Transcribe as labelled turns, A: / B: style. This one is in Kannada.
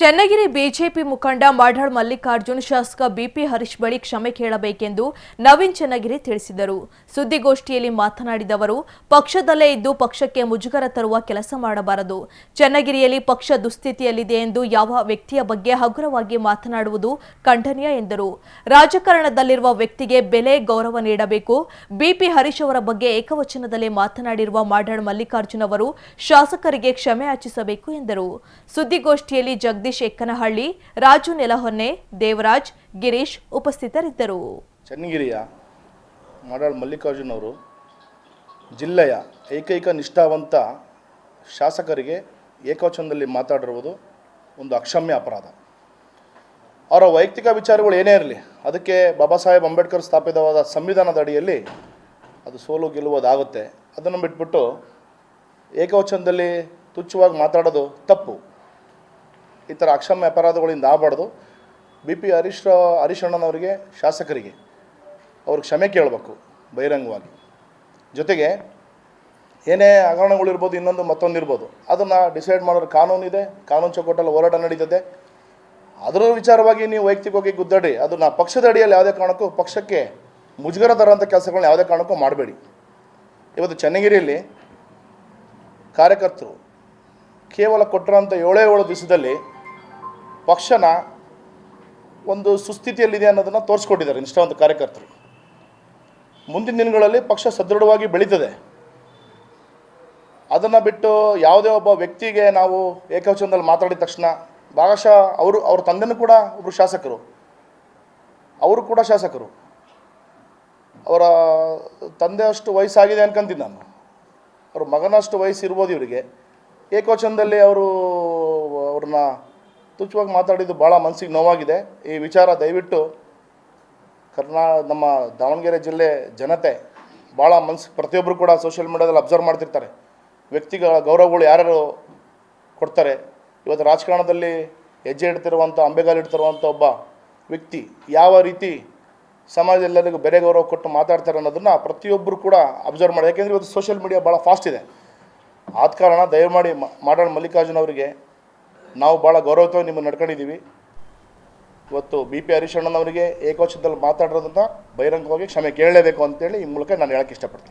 A: ಚನ್ನಗಿರಿ ಬಿಜೆಪಿ ಮುಖಂಡ ಮಾಡಾಳ್ ಮಲ್ಲಿಕಾರ್ಜುನ್ ಶಾಸಕ ಬಿಪಿ ಹರೀಶ್ ಬಳಿ ಕ್ಷಮೆ ಕೇಳಬೇಕೆಂದು ನವೀನ್ ಚನ್ನಗಿರಿ ತಿಳಿಸಿದರು. ಸುದ್ದಿಗೋಷ್ಠಿಯಲ್ಲಿ ಮಾತನಾಡಿದ ಅವರು, ಪಕ್ಷದಲ್ಲೇ ಇದ್ದು ಪಕ್ಷಕ್ಕೆ ಮುಜುಗರ ತರುವ ಕೆಲಸ ಮಾಡಬಾರದು. ಚನ್ನಗಿರಿಯಲ್ಲಿ ಪಕ್ಷ ದುಸ್ಥಿತಿಯಲ್ಲಿದೆ ಎಂದು ಯಾವ ವ್ಯಕ್ತಿಯ ಬಗ್ಗೆ ಹಗುರವಾಗಿ ಮಾತನಾಡುವುದು ಖಂಡನೀಯ ಎಂದರು. ರಾಜಕಾರಣದಲ್ಲಿರುವ ವ್ಯಕ್ತಿಗೆ ಬೆಲೆ ಗೌರವ ನೀಡಬೇಕು. ಬಿಪಿ ಹರೀಶ್ ಅವರ ಬಗ್ಗೆ ಏಕವಚನದಲ್ಲಿ ಮಾತನಾಡಿರುವ ಮಾಡಾಳ್ ಮಲ್ಲಿಕಾರ್ಜುನ್ ಅವರು, ಶಾಸಕರಿಗೆ ಕ್ಷಮೆ ಯಾಚಿಸಬೇಕು ಎಂದರು. ಸುದ್ದಿಗೋಷ್ಠಿಯಲ್ಲಿ ಜಗದೀಶ್ ಎಕ್ಕನಹಳ್ಳಿ ರಾಜು ನೆಲಹೊನ್ನೆ, ದೇವರಾಜ್, ಗಿರೀಶ್ ಉಪಸ್ಥಿತರಿದ್ದರು.
B: ಚನ್ನಗಿರಿಯ ಮಾಡಾಳ್ ಮಲ್ಲಿಕಾರ್ಜುನ್ ಅವರು ಜಿಲ್ಲೆಯ ಏಕೈಕ ನಿಷ್ಠಾವಂತ ಶಾಸಕರಿಗೆ ಏಕವಚನದಲ್ಲಿ ಮಾತಾಡಿರುವುದು ಒಂದು ಅಕ್ಷಮ್ಯ ಅಪರಾಧ. ಅವರ ವೈಯಕ್ತಿಕ ವಿಚಾರಗಳು ಏನೇ ಇರಲಿ, ಅದಕ್ಕೆ ಬಾಬಾ ಸಾಹೇಬ್ ಅಂಬೇಡ್ಕರ್ ಸ್ಥಾಪಿತವಾದ ಸಂವಿಧಾನದ ಅಡಿಯಲ್ಲಿ ಅದು ಸೋಲು ಗೆಲ್ಲುವುದಾಗುತ್ತೆ. ಅದನ್ನು ಬಿಟ್ಬಿಟ್ಟು ಏಕವಚನದಲ್ಲಿ ತುಚ್ಛವಾಗಿ ಮಾತಾಡೋದು ತಪ್ಪು. ಈ ಥರ ಅಕ್ಷಮ್ಯ ಅಪರಾಧಗಳಿಂದ ಆಗಬಾರ್ದು. ಬಿ ಪಿ ಹರೀಶ್ ಹರೀಶಣ್ಣನವರಿಗೆ ಶಾಸಕರಿಗೆ ಅವ್ರಿಗೆ ಕ್ಷಮೆ ಕೇಳಬೇಕು, ಬಹಿರಂಗವಾಗಿ. ಜೊತೆಗೆ ಏನೇ ಹಗರಣಗಳಿರ್ಬೋದು ಇನ್ನೊಂದು ಮತ್ತೊಂದು ಇರ್ಬೋದು, ಅದನ್ನು ಡಿಸೈಡ್ ಮಾಡೋರು ಕಾನೂನಿದೆ ಕಾನೂನು ಚೌಕಟ್ಟಲ್ಲಿ ಹೋರಾಟ ನಡೀತದೆ. ಅದರ ವಿಚಾರವಾಗಿ ನೀವು ವೈಯಕ್ತಿಕವಾಗಿ ಗುದ್ದಾಡಿ ಅದನ್ನು ಪಕ್ಷದ ಅಡಿಯಲ್ಲಿ ಯಾವುದೇ ಕಾರಣಕ್ಕೂ ಪಕ್ಷಕ್ಕೆ ಮುಜುಗರ ತರೋಂಥ ಕೆಲಸಗಳನ್ನ ಯಾವುದೇ ಕಾರಣಕ್ಕೂ ಮಾಡಬೇಡಿ. ಇವತ್ತು ಚನ್ನಗಿರಿಯಲ್ಲಿ ಕಾರ್ಯಕರ್ತರು ಕೇವಲ ಕೊಟ್ಟಿರೋಂಥ ಏಳೇ ಏಳು ದಿವಸದಲ್ಲಿ ಪಕ್ಷನ ಒಂದು ಸುಸ್ಥಿತಿಯಲ್ಲಿದೆ ಅನ್ನೋದನ್ನು ತೋರಿಸ್ಕೊಟ್ಟಿದ್ದಾರೆ ಒಂದು ಕಾರ್ಯಕರ್ತರು. ಮುಂದಿನ ದಿನಗಳಲ್ಲಿ ಪಕ್ಷ ಸದೃಢವಾಗಿ ಬೆಳೀತದೆ. ಅದನ್ನು ಬಿಟ್ಟು ಯಾವುದೇ ಒಬ್ಬ ವ್ಯಕ್ತಿಗೆ ನಾವು ಏಕವಚನದಲ್ಲಿ ಮಾತಾಡಿದ ತಕ್ಷಣ ಭಾಗಶಃ ಅವರು, ಅವ್ರ ತಂದೆನೂ ಕೂಡ ಒಬ್ಬರು ಶಾಸಕರು. ಅವರು ಕೂಡ ಶಾಸಕರು. ಅವರ ತಂದೆ ಅಷ್ಟು ವಯಸ್ಸಾಗಿದೆ ಅನ್ಕೊಂತೀನಿ ನಾನು. ಅವ್ರ ಮಗನಷ್ಟು ವಯಸ್ಸು ಇರ್ಬೋದು ಇವರಿಗೆ. ಏಕವಚನದಲ್ಲಿ ಅವರು, ಅವ್ರನ್ನ ತುಚ್ಛವಾಗಿ ಮಾತಾಡಿದ್ದು ಭಾಳ ಮನಸ್ಸಿಗೆ ನೋವಾಗಿದೆ. ಈ ವಿಚಾರ ದಯವಿಟ್ಟು ಕರ್ನಾ, ನಮ್ಮ ದಾವಣಗೆರೆ ಜಿಲ್ಲೆ ಜನತೆ ಭಾಳ ಮನ್ಸು ಪ್ರತಿಯೊಬ್ಬರು ಕೂಡ ಸೋಷಿಯಲ್ ಮೀಡಿಯಾದಲ್ಲಿ ಅಬ್ಸರ್ವ್ ಮಾಡ್ತಿರ್ತಾರೆ. ವ್ಯಕ್ತಿಗಳ ಗೌರವಗಳು ಯಾರ್ಯಾರು ಕೊಡ್ತಾರೆ. ಇವತ್ತು ರಾಜಕಾರಣದಲ್ಲಿ ಹೆಜ್ಜೆ ಇಡ್ತಿರುವಂಥ, ಅಂಬೆಗಾಲು ಇಡ್ತಿರುವಂಥ ಒಬ್ಬ ವ್ಯಕ್ತಿ ಯಾವ ರೀತಿ ಸಮಾಜದೆಲ್ಲರಿಗೂ ಬೇರೆ ಗೌರವ ಕೊಟ್ಟು ಮಾತಾಡ್ತಾರೆ ಅನ್ನೋದನ್ನು ಪ್ರತಿಯೊಬ್ಬರು ಕೂಡ ಅಬ್ಸರ್ವ್ ಮಾಡಿ. ಯಾಕೆಂದರೆ ಇವತ್ತು ಸೋಷಿಯಲ್ ಮೀಡಿಯಾ ಭಾಳ ಫಾಸ್ಟ್ ಇದೆ. ಆದ ಕಾರಣ ದಯಮಾಡಿ ಮಾಡಾಳ್ ಮಲ್ಲಿಕಾರ್ಜುನ ಅವರಿಗೆ ನಾವು ಭಾಳ ಗೌರವತ್ವ ನಿಮ್ಮನ್ನು ನಡ್ಕೊಂಡಿದ್ದೀವಿ. ಇವತ್ತು ಬಿ ಪಿ ಹರೀಶಣ್ಣನವರಿಗೆ ಏಕವಚನದಲ್ಲಿ ಮಾತಾಡಿರೋದನ್ನ ಬಹಿರಂಗವಾಗಿ ಕ್ಷಮೆ ಕೇಳಲೇಬೇಕು ಅಂತೇಳಿ ಈ ಮೂಲಕ ನಾನು ಹೇಳಕ್ಕೆ ಇಷ್ಟಪಡ್ತೀನಿ.